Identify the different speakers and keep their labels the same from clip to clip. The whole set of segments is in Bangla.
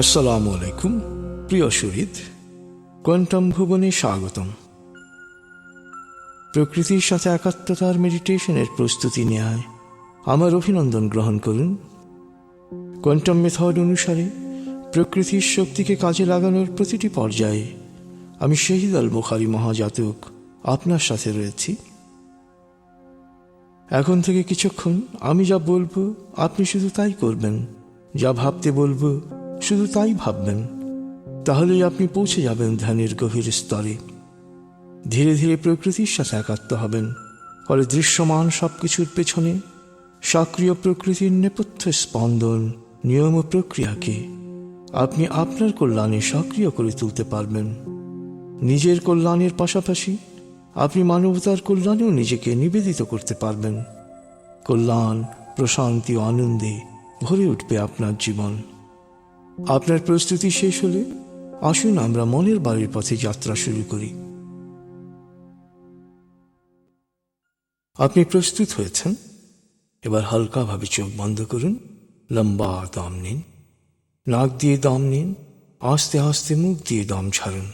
Speaker 1: আসসালামু আলাইকুম, প্রিয় সুরিদ কোয়ান্টাম ভুবনে স্বাগতম। প্রকৃতির সাথে একাত্মতার মেডিটেশনের প্রস্তুতি নেয় আমার অভিনন্দন গ্রহণ করুন। কোয়ান্টাম মেথড অনুসারে প্রকৃতির শক্তিকে কাজে লাগানোর প্রতিটি পর্যায়ে আমি শহীদ আল বুখারি মহাজাতক আপনার সাথে রয়েছি। এখন থেকে কিছুক্ষণ আমি যা বলব, আপনি শুধু তাই করবেন, যা ভাবতে বলব শুধু তাই ভাববেন, তাহলেই আপনি পৌঁছে যাবেন ধ্যানের গভীর স্তরে। ধীরে ধীরে প্রকৃতির সাথে একাত্ম হবেন, ফলে দৃশ্যমান সবকিছুর পেছনে সক্রিয় প্রকৃতির নেপথ্য স্পন্দন, নিয়ম ও প্রক্রিয়াকে আপনি আপনার কল্যাণে সক্রিয় করে তুলতে পারবেন। নিজের কল্যাণের পাশাপাশি আপনি মানবতার কল্যাণেও নিজেকে নিবেদিত করতে পারবেন। কল্যাণ, প্রশান্তি ও আনন্দে ভরে উঠবে আপনার জীবন। আপনার প্রস্তুতি শেষ হলে আসুন আমরা মনের বাড়ির পথে যাত্রা শুরু করি। আপনি প্রস্তুত হয়েছেন? এবার হালকাভাবে চোখ বন্ধ করুন, লম্বা দম নিন, নাক দিয়ে দম নিন, আস্তে আস্তে মুখ দিয়ে দম ছাড়ুন।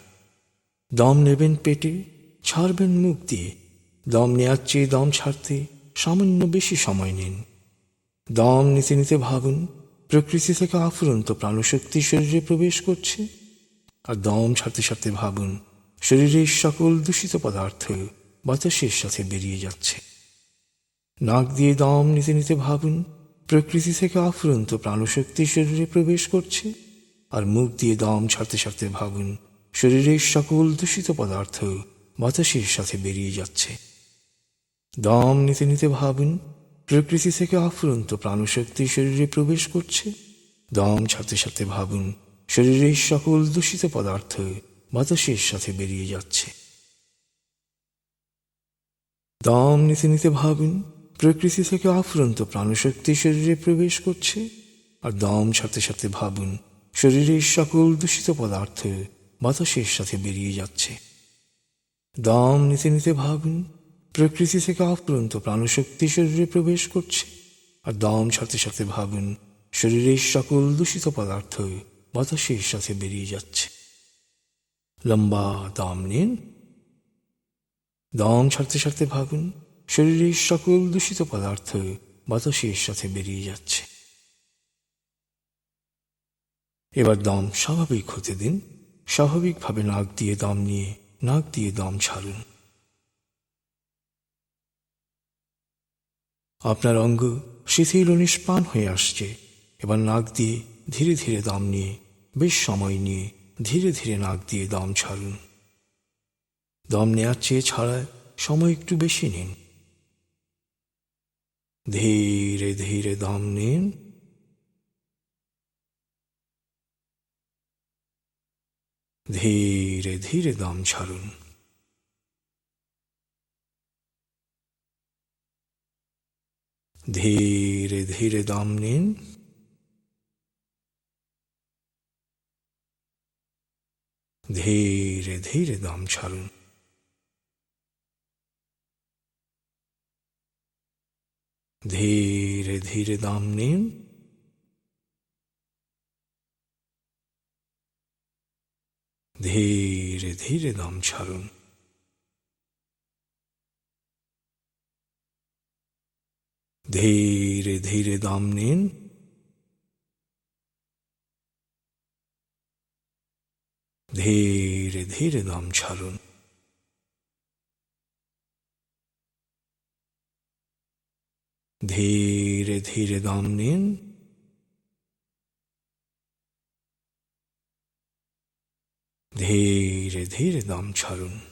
Speaker 1: দম নেবেন পেটে, ছাড়বেন মুখ দিয়ে। দম নেওয়ার চেয়ে দম ছাড়তে সামান্য বেশি সময় নিন। দম নিতে নিতে ভাবুন প্রকৃতি থেকে আফুরন্ত প্রাণশক্তি শরীরে প্রবেশ করছে। আর দম ছাড়তে ছাড়তে ভাবুন, শরীরের সকল দূষিত পদার্থ বাতাসের সাথে বেরিয়ে যাচ্ছে। নাক দিয়ে দম নিতে নিতে ভাবুন, প্রকৃতি থেকে আফুরন্ত প্রাণশক্তি শরীরে প্রবেশ করছে। আর মুখ দিয়ে দম ছাড়তে ছাড়তে ভাবুন, শরীরের সকল দূষিত পদার্থ বাতাসের সাথে বেরিয়ে যাচ্ছে। দম নিতে নিতে ভাবুন প্রকৃতি থেকে আফুরন্ত প্রাণশক্তি শরীরে প্রবেশ করছে। দম ছাড়তে সাথে ভাবুন শরীরের সকল দূষিত পদার্থ বাতাসের সাথে বেরিয়ে যাচ্ছে। দম নিতে নিতে ভাবুন প্রকৃতি থেকে আফুরন্ত প্রাণশক্তি শরীরে প্রবেশ করছে আর দম ছাড়তে সাথে ভাবুন শরীরের সকল দূষিত পদার্থ বাতাসের সাথে বেরিয়ে যাচ্ছে। দম নিতে নিতে ভাবুন প্রকৃতি থেকে আফুরন্ত প্রাণশক্তি শরীরে প্রবেশ করছে। আর দম ছাড়তে ছাড়তে ভাবুন শরীরের সকল দূষিত পদার্থ বাতাসের সাথে বেরিয়ে যাচ্ছে। লম্বা দম নিন। দম ছাড়তে ছাড়তে ভাবুন শরীরের সকল দূষিত পদার্থ বাতাসের সাথে বেরিয়ে যাচ্ছে। এবার দম স্বাভাবিক হতে দিন। স্বাভাবিকভাবে নাক দিয়ে দম নিয়ে নাক দিয়ে দম ছাড়ুন। আপনার অঙ্গ শিথিল ও হয়ে আসছে। এবার নাক দিয়ে ধীরে ধীরে দম নিয়ে, বেশ সময় নিয়ে ধীরে ধীরে নাক দিয়ে দম ছাড়ুন। দম নেওয়ার চেয়ে ছাড়ায় সময় একটু বেশি নিন। ধীরে ধীরে দম নিন। ধীরে ধীরে দম ছাড়ুন। ধীরে ধীরে দম নিন ধীরে ধীরে দম ছাড়ুন ধীরে ধীরে দম নিন ধীরে ধীরে দম ছাড়ুন ধীরে ধীরে দম নিন। ধীরে ধীরে দম ছাড়ুন। ধীরে ধীরে দম নিন। ধীরে ধীরে দম ছাড়ুন।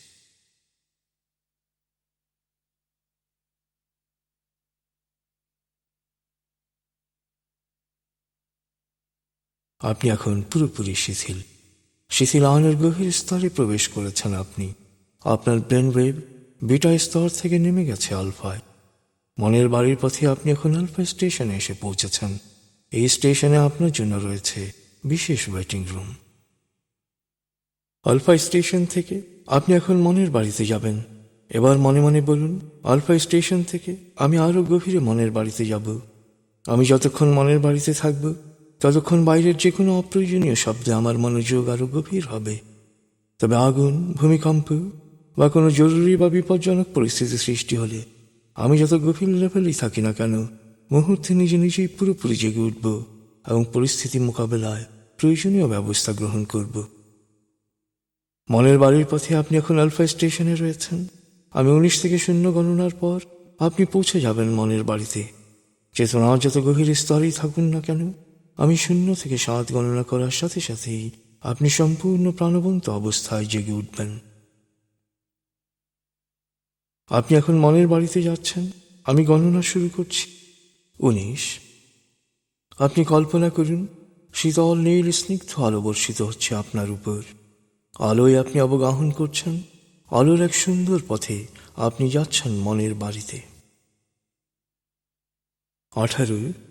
Speaker 1: আপনি এখন পুরোপুরি শিথিল। শিথিল আয়নের গভীর স্তরে প্রবেশ করেছেন আপনি। আপনার ব্রেন ওয়েভ বিটা স্তর থেকে নেমে গেছে আলফায়। মনের বাড়ির পথে আপনি এখন আলফা স্টেশনে এসে পৌঁছেছেন। এই স্টেশনে আপনার জন্য রয়েছে বিশেষ ওয়েটিং রুম। আলফা স্টেশন থেকে আপনি এখন মনের বাড়িতে যাবেন। এবার মনে মনে বলুন, আলফা স্টেশন থেকে আমি আরও গভীরে মনের বাড়িতে যাব। আমি যতক্ষণ মনের বাড়িতে থাকব ততক্ষণ বাইরের যে কোনো অপ্রয়োজনীয় শব্দে আমার মনোযোগ আরও গভীর হবে। তবে আগুন, ভূমিকম্প বা কোনো জরুরি বা বিপজ্জনক পরিস্থিতি সৃষ্টি হলে আমি যত গভীর লেভেলেই থাকি না কেন, মুহূর্তে নিজে নিজেই পুরোপুরি জেগে উঠব এবং পরিস্থিতি মোকাবেলায় প্রয়োজনীয় ব্যবস্থা গ্রহণ করব। মনের বাড়ির পথে আপনি এখন আলফা স্টেশনে রয়েছেন। আমি উনিশ থেকে শূন্য গণনার পর আপনি পৌঁছে যাবেন মনের বাড়িতে। চেতনা যত গভীর স্তরেই থাকুন না কেন আমি শূন্য থেকে সাত গণনা করার সাথে সাথেই আপনি সম্পূর্ণ প্রাণবন্ত অবস্থায় জেগে উঠবেন। আপনি এখন মনের বাড়িতে যাচ্ছেন। আমি গণনা শুরু করছি। উনিশ। আপনি কল্পনা করুন, শীতল নীল স্নিগ্ধ আলো বর্ষিত হচ্ছে আপনার উপর। আলোয় আপনি অবগাহন করছেন। আলোর এক সুন্দর পথে আপনি যাচ্ছেন মনের বাড়িতে। আঠারো।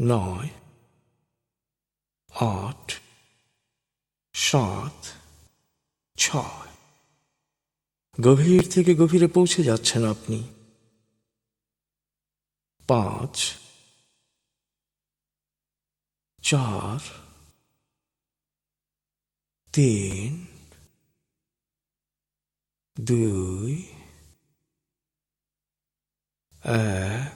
Speaker 1: নয়, আট, সাত, ছয়। গভীর থেকে গভীরে পৌঁছে যাচ্ছেন আপনি। পাঁচ, চার, তিন, দুই, এক।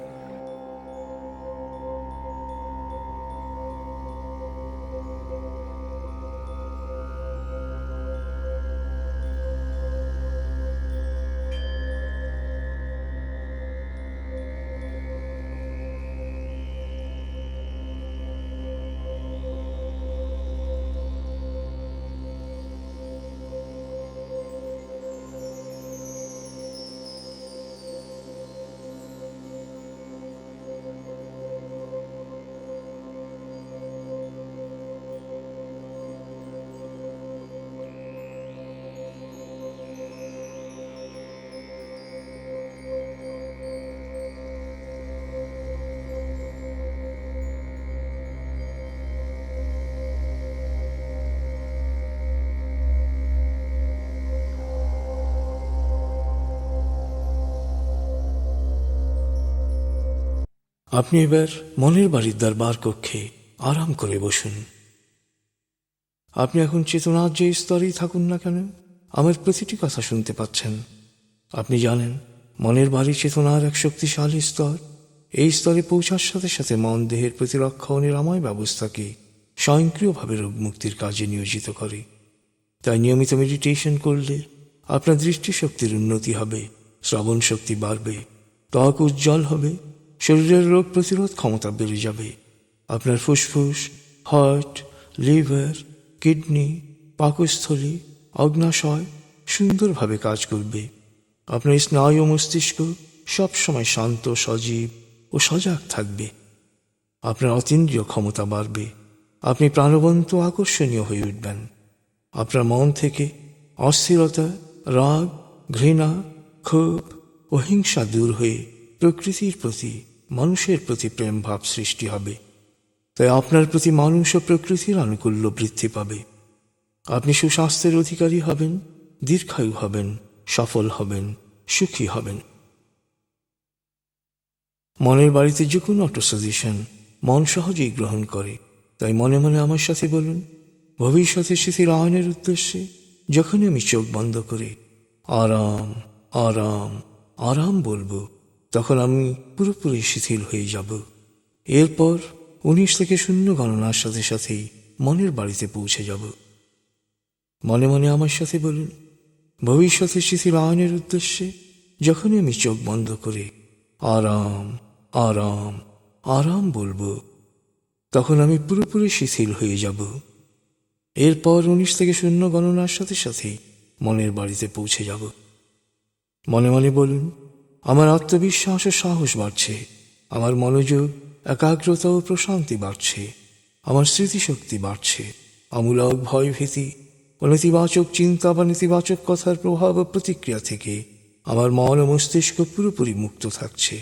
Speaker 1: আপনি এবার মনের বাড়ির দরবার কক্ষে আরাম করে বসুন। আপনি এখন চেতনার যে স্তরেই থাকুন না কেন, আমার প্রতিটি কথা শুনতে পাচ্ছেন। আপনি জানেন, মনের বাড়ি চেতনার এক শক্তিশালী স্তর। এই স্তরে পৌঁছার সাথে সাথে মন দেহের প্রতিরক্ষা ও নিরাময় ব্যবস্থাকে স্বয়ংক্রিয়ভাবে রোগ মুক্তির কাজে নিয়োজিত করে। তাই নিয়মিত মেডিটেশন করলে আপনার দৃষ্টিশক্তির উন্নতি হবে শ্রবণ শক্তি বাড়বে, ত্বক উজ্জ্বল হবে শরীরের রোগ প্রতিরোধ ক্ষমতা বেড়ে যাবে। আপনার ফুসফুস, হার্ট, লিভার, কিডনি, পাকস্থলী, অগ্নাশয় সুন্দরভাবে কাজ করবে। আপনার স্নায়ু মস্তিষ্ক সবসময় শান্ত, সজীব ও সজাগ থাকবে। আপনার অতীন্দ্রিয় ক্ষমতা বাড়বে। আপনি প্রাণবন্ত আকর্ষণীয় হয়ে উঠবেন। আপনার মন থেকে অস্থিরতা, রাগ, ঘৃণা, ক্ষোভ ও হিংসা দূর হয়ে প্রকৃতির প্রতি মানুষের প্রতি প্রেম ভাব সৃষ্টি হবে। তাই আপনার প্রতি মানুষ ও প্রকৃতির আনুকূল্য বৃদ্ধি পাবে। আপনি সুস্বাস্থ্যের অধিকারী হবেন, দীর্ঘায়ু হবেন, সফল হবেন, সুখী হবেন। মনের বাড়িতে যে কোনো অটো সাজেশন মন সহজেই গ্রহণ করে। তাই মনে মনে আমার সাথে বলুন, ভবিষ্যতে স্মৃতির আয়নের উদ্দেশ্যে যখনই আমি চোখ বন্ধ করে, আরাম আরাম আরাম বলব তখন আমি পুরোপুরি শিথিল হয়ে যাব। এরপর উনিশ থেকে শূন্য গণনার সাথে সাথেই মনের বাড়িতে পৌঁছে যাব। মনে মনে আমার সাথে বলুন, ভবিষ্যতে শিথিল আয়নের উদ্দেশ্যে যখনই আমি চোখ বন্ধ করে আরাম আরাম আরাম বলব, তখন আমি পুরোপুরি শিথিল হয়ে যাব। এরপর উনিশ থেকে শূন্য গণনার সাথে সাথেই মনের বাড়িতে পৌঁছে যাব। মনে মনে বলুন আমার আত্মবিশ্বাস ও সাহস বাড়ছে, আমার মনোযোগ, একাগ্রতা ও প্রশান্তি বাড়ছে, আমার স্মৃতিশক্তি বাড়ছে। আমূলক ভয় ভীতি ও নেতিবাচক চিন্তা বা নেতিবাচক কথার প্রভাব ও প্রতিক্রিয়া থেকে আমার মন ও মস্তিষ্ক পুরোপুরি মুক্ত থাকছে।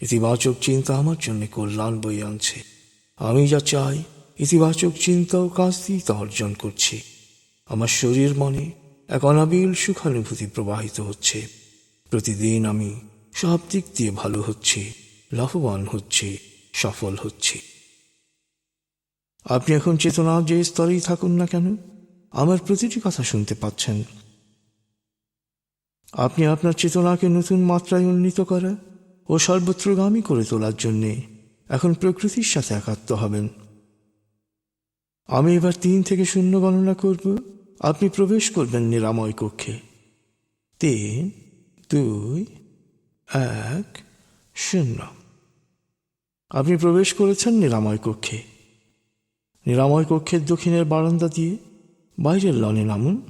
Speaker 1: ইতিবাচক চিন্তা আমার জন্য কল্যাণ বই আনছে। আমি যা চাই, ইতিবাচক চিন্তা ও কাজ দিয়ে তা অর্জন করছি। আমার শরীর মনে এক অনাবিল সুখানুভূতি প্রবাহিত হচ্ছে। প্রতিদিন আমি সব দিক দিয়ে ভালো হচ্ছি, লাভবান হচ্ছি, সফল হচ্ছি। আপনি এখন চেতনা যে স্তরেই থাকুন না কেন, আমার প্রতিটি কথা শুনতে পাচ্ছেন। আপনি আপনার চেতনাকে নতুন মাত্রায় উন্নীত করা ও সর্বত্রগামী করে তোলার জন্যে এখন প্রকৃতির সাথে একাত্ম হবেন। আমি এবার তিন থেকে শূন্য গণনা করব, আপনি প্রবেশ করবেন নিরাময় কক্ষে। তিন দুই, এক, শূন্য। আপনি প্রবেশ করেছেন নিরাময় কক্ষে। নিরাময় কক্ষের দক্ষিণের বারান্দা দিয়ে বাইরের লনে নামুন।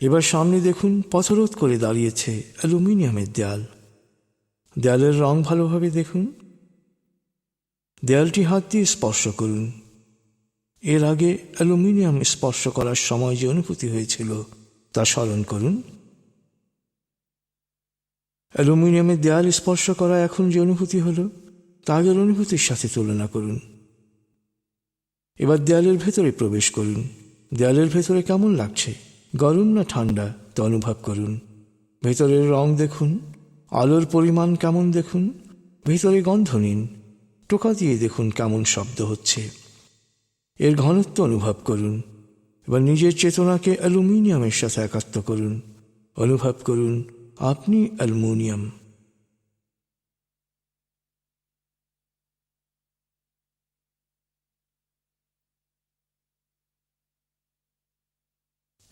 Speaker 1: এবার সামনে দেখুন পথরোধ করে দাঁড়িয়েছে অ্যালুমিনিয়ামের দেয়াল। দেয়ালের রং ভালোভাবে দেখুন। দেয়ালটি হাত দিয়ে স্পর্শ করুন। এর আগে অ্যালুমিনিয়াম স্পর্শ করার সময় যে অনুভূতি হয়েছিল, তা স্মরণ করুন। অ্যালুমিনিয়ামের দেয়াল স্পর্শ করা এখন যে অনুভূতি হলো, তা আগের অনুভূতির সাথে তুলনা করুন। এবার দেয়ালের ভেতরে প্রবেশ করুন। দেয়ালের ভেতরে কেমন লাগছে? গরম না ঠান্ডা? তা অনুভব করুন। ভেতরের রং দেখুন। আলোর পরিমাণ কেমন দেখুন? ভেতরে গন্ধ নিন। টোকা দিয়ে দেখুন কেমন শব্দ হচ্ছে। এর ঘনত্ব অনুভব করুন এবার নিজের চেতনাকে অ্যালুমিনিয়ামের সাথে একাত্ম করুন। অনুভব করুন, আপনি অ্যালুমিনিয়াম।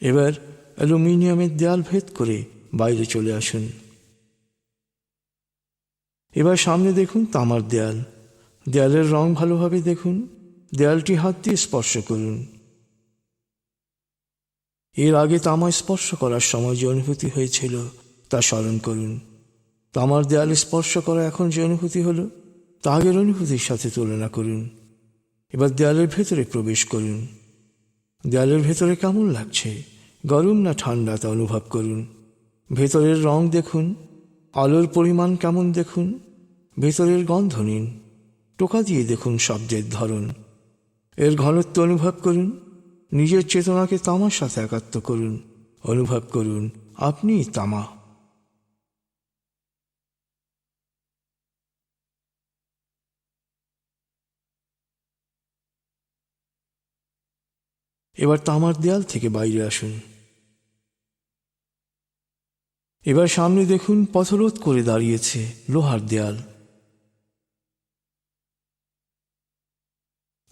Speaker 1: এবার অ্যালুমিনিয়ামের দেয়াল ভেদ করে বাইরে চলে আসুন। এবার সামনে দেখুন তামার দেয়াল। দেয়ালের রং ভালোভাবে দেখুন। দেয়ালটি হাত দিয়ে স্পর্শ করুন। এর আগে তামা স্পর্শ করার সময় যে অনুভূতি হয়েছিল, তা স্মরণ করুন। তামার দেয়াল স্পর্শ করা এখন যে অনুভূতি হলো, তা আগের অনুভূতির সাথে তুলনা করুন। এবার দেয়ালের ভেতরে প্রবেশ করুন। দেয়ালের ভেতরে কেমন লাগছে? গরম না ঠান্ডা তা অনুভব করুন। ভেতরের রং দেখুন, আলোর পরিমাণ কেমন দেখুন, ভেতরের গন্ধ নিন। টোকা দিয়ে দেখুন শব্দের ধরন। এর ঘনত্ব অনুভব করুন। নিজের চেতনাকে তামার সাথে একাত্ম করুন। অনুভব করুন আপনি তামা। এবার তামার দেয়াল থেকে বাইরে আসুন। এবার সামনে দেখুন, পথরোধ করে দাঁড়িয়েছে লোহার দেয়াল।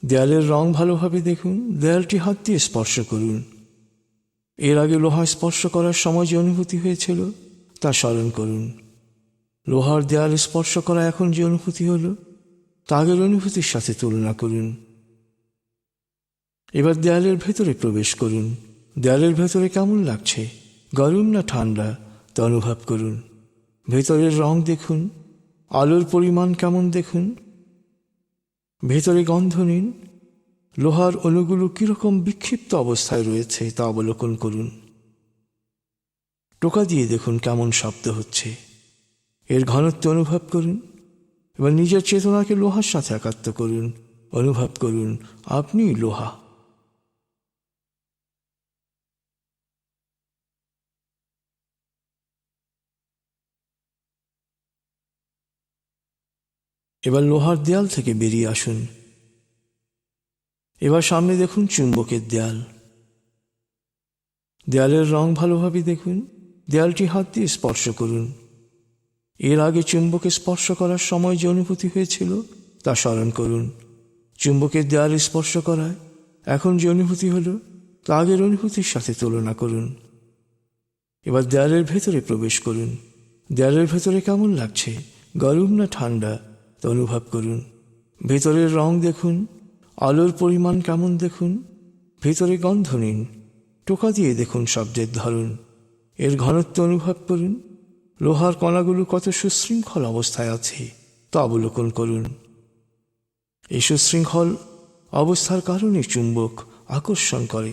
Speaker 1: দেয়ালের রং ভালোভাবে দেখুন, দেয়ালটি হাত দিয়ে স্পর্শ করুন। এর আগে লোহা স্পর্শ করার সময় যে অনুভূতি হয়েছিল, তা স্মরণ করুন। লোহার দেয়াল স্পর্শ করা এখন যে অনুভূতি হলো, তা আগের অনুভূতির সাথে তুলনা করুন। এবার দেয়ালের ভেতরে প্রবেশ করুন। দেয়ালের ভেতরে কেমন লাগছে? গরম না ঠান্ডা? তা অনুভব করুন। ভেতরের রং দেখুন। আলোর পরিমাণ কেমন দেখুন? ভেতরে গন্ধ নিন। লোহার অণুগুলো কীরকম বিক্ষিপ্ত অবস্থায় রয়েছে তা অবলোকন করুন। টোকা দিয়ে দেখুন কেমন শব্দ হচ্ছে। এর ঘনত্ব অনুভব করুন এবং নিজের চেতনাকে লোহার সাথে একাত্ম করুন। অনুভব করুন আপনি লোহা। এবার লোহার দেয়াল থেকে বেরিয়ে আসুন। এবার সামনে দেখুন চুম্বকের দেয়াল। দেয়ালের রং ভালোভাবে দেখুন। দেয়ালটি হাত দিয়ে স্পর্শ করুন। এর আগে চুম্বকে স্পর্শ করার সময় যে অনুভূতি হয়েছিল, তা স্মরণ করুন। চুম্বকের দেয়ালে স্পর্শ করায় এখন যে অনুভূতি হলো, তা আগের অনুভূতির সাথে তুলনা করুন। এবার দেয়ালের ভেতরে প্রবেশ করুন। দেয়ালের ভেতরে কেমন লাগছে? গরম না ঠান্ডা? তা অনুভব করুন। ভেতরের রং দেখুন, আলোর পরিমাণ কেমন দেখুন, ভেতরে গন্ধ নিন, টোকা দিয়ে দেখুন শব্দের ধরন। এর ঘনত্ব অনুভব করুন, লোহার কণাগুলো কত সুশৃঙ্খল অবস্থায় আছে, তা অবলোকন করুন। এই সুশৃঙ্খল অবস্থার কারণে চুম্বক আকর্ষণ করে।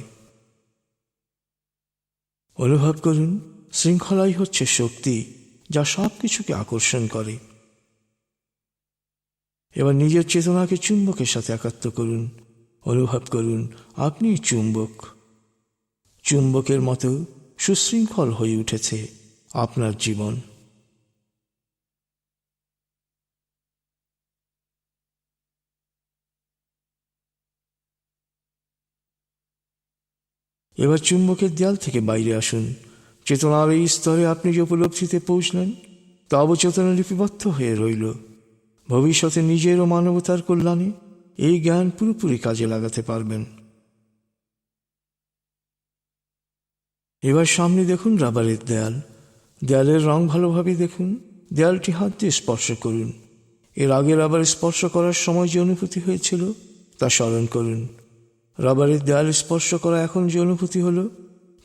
Speaker 1: অনুভব করুন, শৃঙ্খলাই হচ্ছে শক্তি, যা সব কিছুকে আকর্ষণ করে। এবার নিজের চেতনাকে চুম্বকের সাথে একাত্ম করুন, অনুভব করুন আপনি চুম্বক। চুম্বকের মতো সুশৃঙ্খল হয়ে উঠেছে আপনার জীবন। এবার চুম্বকের দেয়াল থেকে বাইরে আসুন। চেতনার এই স্তরে আপনি যে উপলব্ধিতে পৌঁছলেন, তা অবচেতনা লিপিবদ্ধ হয়ে রইল। ভবিষ্যতে নিজের ও মানবতার কল্যাণে এই জ্ঞান পুরোপুরি কাজে লাগাতে পারবেন। এবার সামনে দেখুন রাবারের দেয়াল। দেয়ালের রং ভালোভাবে দেখুন। দেয়ালটি হাত দিয়ে স্পর্শ করুন। এর আগে রাবার স্পর্শ করার সময় যে অনুভূতি হয়েছিল, তা স্মরণ করুন। রাবারের দেয়াল স্পর্শ করা এখন যে অনুভূতি হলো,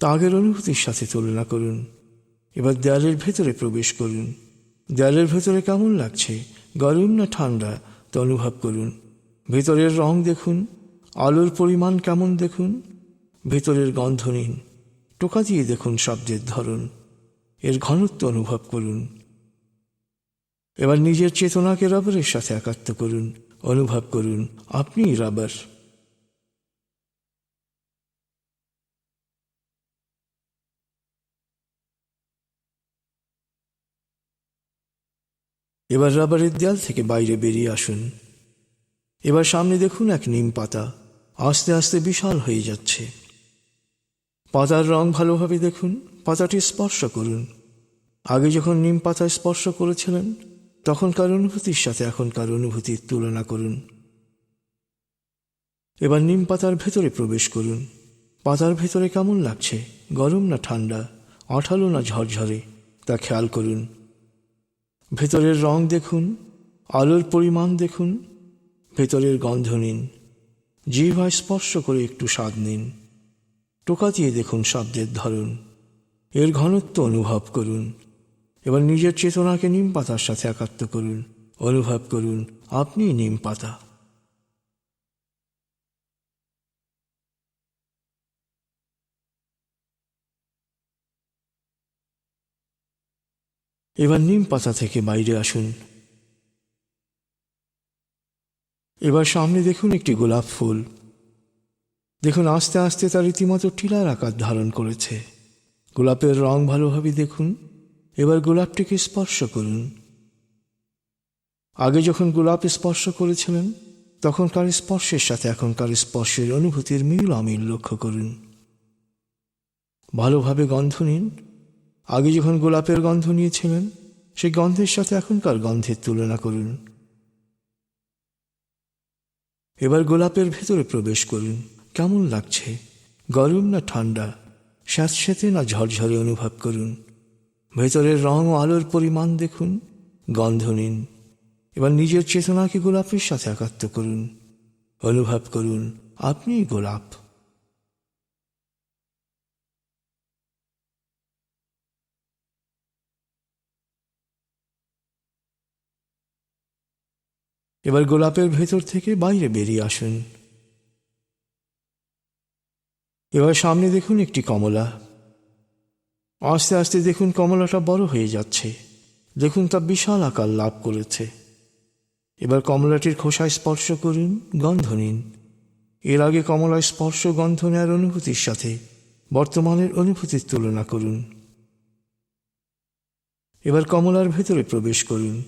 Speaker 1: তা আগের অনুভূতির সাথে তুলনা করুন। এবার দেয়ালের ভেতরে প্রবেশ করুন। দেয়ালের ভেতরে কেমন লাগছে? গরম না ঠান্ডা? তা অনুভব করুন। ভেতরের রং দেখুন। আলোর পরিমাণ কেমন দেখুন? ভেতরের গন্ধ নিন। টোকা দিয়ে দেখুন শব্দের ধরন। এর ঘনত্ব অনুভব করুন। এবার নিজের চেতনাকে রাবারের সাথে একাত্ম করুন। অনুভব করুন আপনি রাবার। এবার রাবারের দেয়াল থেকে বাইরে বেরিয়ে আসুন। এবার সামনে দেখুন এক নিম পাতা। আস্তে আস্তে বিশাল হয়ে যাচ্ছে। পাতার রং ভালোভাবে দেখুন, পাতাটি স্পর্শ করুন। আগে যখন নিম পাতা স্পর্শ করেছিলেন, তখনকার অনুভূতির সাথে এখনকার অনুভূতির তুলনা করুন। এবার নিম পাতার ভেতরে প্রবেশ করুন। পাতার ভেতরে কেমন লাগছে? গরম না ঠান্ডা? আঠালো না ঝরঝরে? তা খেয়াল করুন। ভেতরের রং দেখুন, আলোর পরিমাণ দেখুন, ভেতরের গন্ধ নিন। জিভায় স্পর্শ করে একটু স্বাদ নিন। টোকা দিয়ে দেখুন শব্দের ধরন। এর ঘনত্ব অনুভব করুন। এবার নিজের চেতনাকে নিম পাতার সাথে একাত্ম করুন। অনুভব করুন আপনি নিম পাতা। এবার নিম পাতা থেকে বাইরে আসুন। এবার সামনে দেখুন একটি গোলাপ ফুল। দেখুন, আস্তে আস্তে তার রীতিমতো টিলার আকার ধারণ করেছে। গোলাপের রং ভালোভাবে দেখুন। এবার গোলাপটিকে স্পর্শ করুন। আগে যখন গোলাপ স্পর্শ করেছিলেন, তখনকার স্পর্শের সাথে এখনকার স্পর্শের অনুভূতির মিল অমিল লক্ষ্য করুন। ভালোভাবে গন্ধ নিন। আগে যখন গোলাপের গন্ধ নিয়েছিলেন সেই গন্ধের সাথে এখনকার গন্ধের তুলনা করুন। এবার গোলাপের ভেতরে প্রবেশ করুন। কেমন লাগছে? গরম না ঠান্ডা? স্যাঁতস্যাঁতে না ঝরঝরে অনুভব করুন? ভেতরের রং ও আলোর পরিমাণ দেখুন। গন্ধ নিন। এবার নিজের চেতনাকে গোলাপের সাথে একাত্ম করুন। অনুভব করুন, আপনিই গোলাপ। এবার গোলাপের ভেতর থেকে বাইরে বেরিয়ে আসুন। এবার সামনে দেখুন একটি কমলা। আস্তে আস্তে দেখুন কমলাটা বড় হয়ে যাচ্ছে। দেখুন তা বিশাল আকার লাভ করেছে। এবার কমলাটির খোসায় স্পর্শ করুন, গন্ধ নিন। এর আগে কমলায় স্পর্শ, গন্ধ নেওয়ার অনুভূতির সাথে বর্তমানের অনুভূতির তুলনা করুন। এবার কমলার ভেতরে প্রবেশ করুন।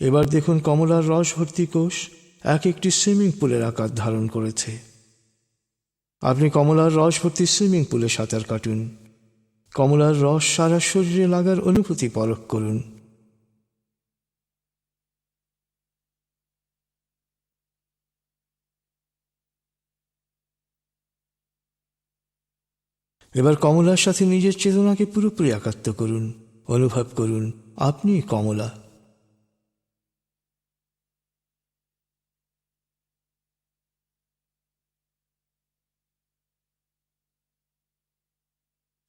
Speaker 1: এবার দেখুন কমলার রস ভর্তি কোষ এক একটি সুইমিং পুলের আকার ধারণ করেছে। আপনি কমলার রস ভর্তি সুইমিং পুলে সাঁতার কাটুন। কমলার রস সারা শরীরে লাগার অনুভূতি পরখ করুন। এবার কমলার সাথে নিজের চেতনাকে পুরোপুরি একাত্ম করুন। অনুভব করুন, আপনি কমলা।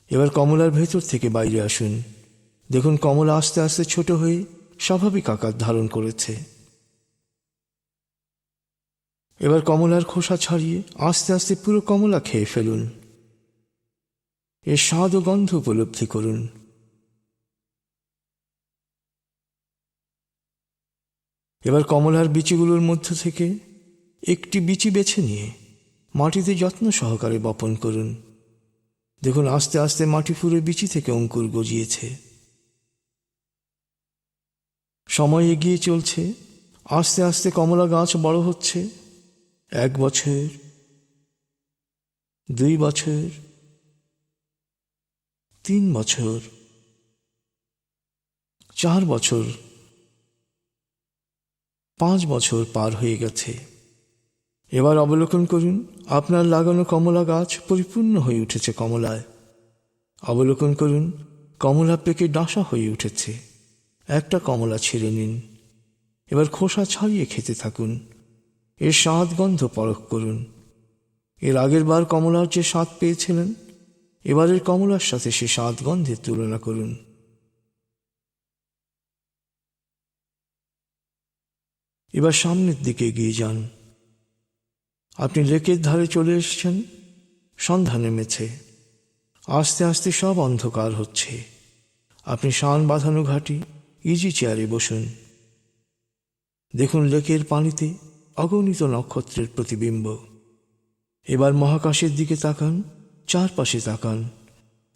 Speaker 1: এবার কমলার ভেতর থেকে বাইরে আসুন। দেখুন, কমলা আস্তে আস্তে ছোট হয়ে স্বাভাবিক আকার ধারণ করেছে। এবার কমলার খোসা ছাড়িয়ে আস্তে আস্তে পুরো কমলা খেয়ে ফেলুন। এর স্বাদ ও গন্ধ উপলব্ধি করুন। এবার কমলার বিচিগুলোর মধ্য থেকে একটি বিচি বেছে নিয়ে মাটিতে যত্ন সহকারে বপন করুন। দেখুন, আস্তে আস্তে মাটি ফুরে বিচি থেকে অঙ্কুর গজিয়েছে। সময় এগিয়ে চলছে, আস্তে আস্তে কমলা গাছ বড় হচ্ছে। এক বছর, দুই বছর, তিন বছর, চার বছর, পাঁচ বছর পার হয়ে গেছে। এবার অবলোকন করুন, আপনার লাগানো কমলা গাছ পরিপূর্ণ হয়ে উঠেছে কমলায়। অবলোকন করুন, কমলা পেকে ডাঁসা হয়ে উঠেছে। একটা কমলা ছিঁড়ে নিন। এবার খোসা ছাড়িয়ে খেতে থাকুন। এর স্বাদ গন্ধ পরখ করুন। এর আগের বার কমলার যে স্বাদ পেয়েছিলেন, এবারের কমলার সাথে সে স্বাদ গন্ধের তুলনা করুন। এবার সামনের দিকে এগিয়ে যান। আপনি লেকের ধারে চলে এসেছেন। সন্ধ্যা নেমেছে। আস্তে আস্তে সব অন্ধকার হচ্ছে। আপনি শান বাঁধানো ঘাটি ইজি চেয়ারে বসুন। দেখুন লেকের পানিতে অগণিত নক্ষত্রের প্রতিবিম্ব। এবার মহাকাশের দিকে তাকান, চারপাশে তাকান।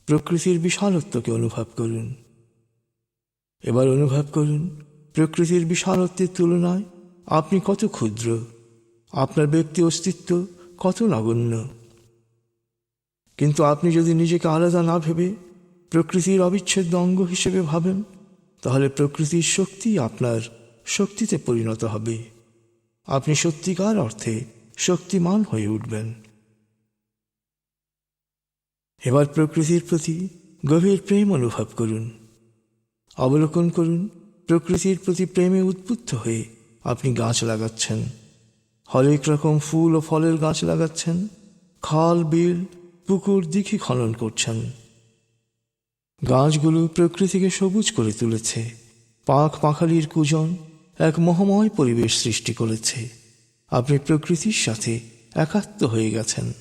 Speaker 1: প্রকৃতির বিশালত্বকে অনুভব করুন। এবার অনুভব করুন, প্রকৃতির বিশালত্বের তুলনায় আপনি কত ক্ষুদ্র। আপনার ব্যক্তি অস্তিত্ব কত নগণ্য। কিন্তু আপনি যদি নিজেকে আলাদা না ভেবে প্রকৃতির অবিচ্ছেদ্য অঙ্গ হিসেবে ভাবেন, তাহলে প্রকৃতির শক্তি আপনার শক্তিতে পরিণত হবে। আপনি সত্যিকার অর্থে শক্তিমান হয়ে উঠবেন। এবার প্রকৃতির প্রতি গভীর প্রেম অনুভব করুন। অবলোকন করুন, প্রকৃতির প্রতি প্রেমে উদ্বুদ্ধ হয়ে আপনি গাছ লাগাচ্ছেন। হরেক রকম ফুল ও ফলের গাছ লাগাচ্ছেন। খাল, বিল, পুকুর, দিঘি খনন করছেন। গাছগুলো প্রকৃতিকে সবুজ করে তুলেছে। পাখ পাখালির কুজন এক মহাময় পরিবেশ সৃষ্টি করেছে। আপনি প্রকৃতির সাথে একাত্ম হয়ে গেছেন।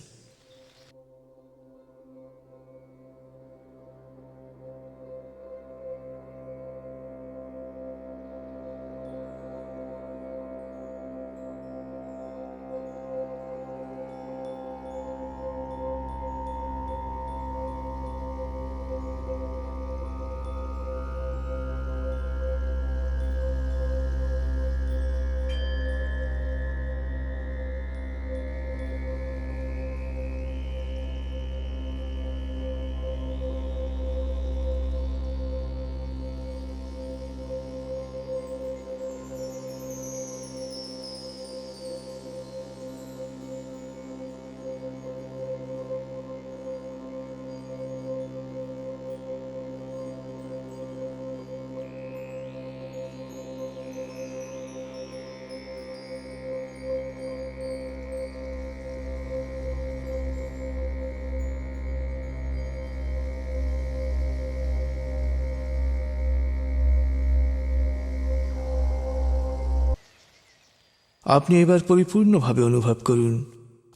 Speaker 1: আপনি এবার পরিপূর্ণভাবে অনুভব করুন।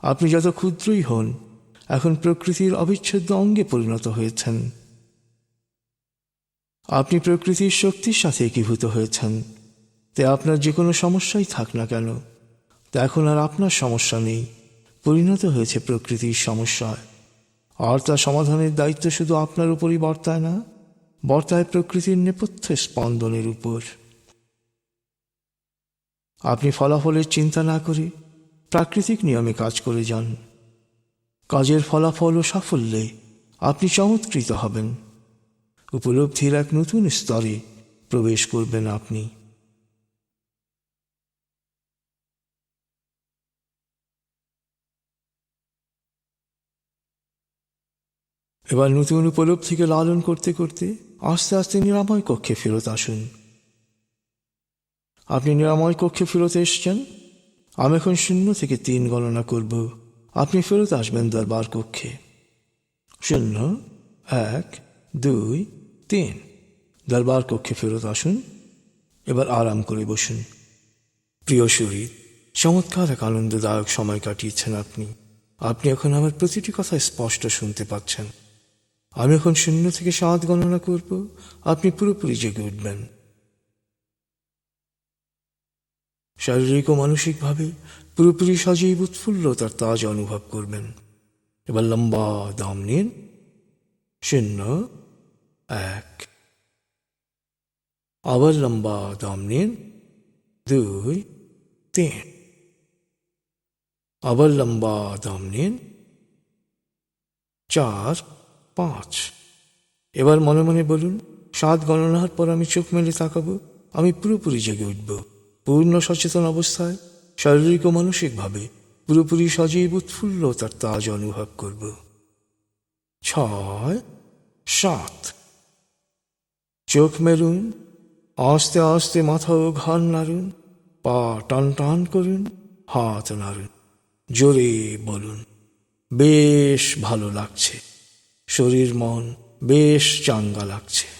Speaker 1: আপনি যত ক্ষুদ্রই হন, এখন প্রকৃতির অবিচ্ছেদ্য অঙ্গে পরিণত হয়েছেন। আপনি প্রকৃতির শক্তির সাথে একীভূত হয়েছেন। তে আপনার যে কোনো সমস্যাই থাক না কেন। তা এখন আর আপনার সমস্যা নেই। পরিণত হয়েছে প্রকৃতির সমস্যায় আর তা সমাধানের দায়িত্ব শুধু আপনার উপরই বর্তায় না, বর্তায় প্রকৃতির নেপথ্য স্পন্দনের উপর। আপনি ফলাফলের চিন্তা না করে প্রাকৃতিক নিয়মে কাজ করে যান। কাজের ফলাফল ও সাফল্যে আপনি চমৎকৃত হবেন। উপলব্ধির এক নতুন স্তরে প্রবেশ করবেন আপনি। এবার নতুন উপলব্ধিকে লালন করতে করতে আস্তে আস্তে নিরাময় কক্ষে ফেরত আসুন। আপনি নিরাময় কক্ষে ফেরত এসছেন? আমি এখন শূন্য থেকে তিন গণনা করব। আপনি ফেরত আসবেন দরবার কক্ষে। শূন্য, এক, দুই, তিন। দরবার কক্ষে ফেরত আসুন। এবার আরাম করে বসুন। প্রিয় শরীর, চমৎকার এক আনন্দদায়ক সময় কাটিয়েছেন আপনি। আপনি এখন আমার প্রতিটি কথা স্পষ্ট শুনতে পাচ্ছেন। আমি এখন শূন্য থেকে সাত গণনা করব। আপনি পুরোপুরি জেগে উঠবেন। শারীরিক ও মানসিকভাবে পুরোপুরি সজীব উৎফুল্লতার তাজ অনুভব করবেন। এবার লম্বা দাম নিন। শূন্য, এক। আবার লম্বা দাম নিন। দুই, তিন। আবার লম্বা দাম নিন। চার, পাঁচ। এবার মনে মনে বলুন, সাত গণনার পর আমি চোখ মেলে তাকাবো, আমি পুরোপুরি জেগে উঠব। পূর্ণ সচেতন অবস্থায়, শারীরিক ও মানসিকভাবে পুরোপুরি সজীব উৎফুল্ল তার তাজ অনুভব করব। ছয়, সাত। চোখ মেরুন, আস্তে আস্তে মাথা ও ঘাড় নাড়ুন, পা টান টান করুন, হাত নাড়ুন, জোরে বলুন, বেশ ভালো লাগছে। শরীর মন বেশ চাঙ্গা লাগছে।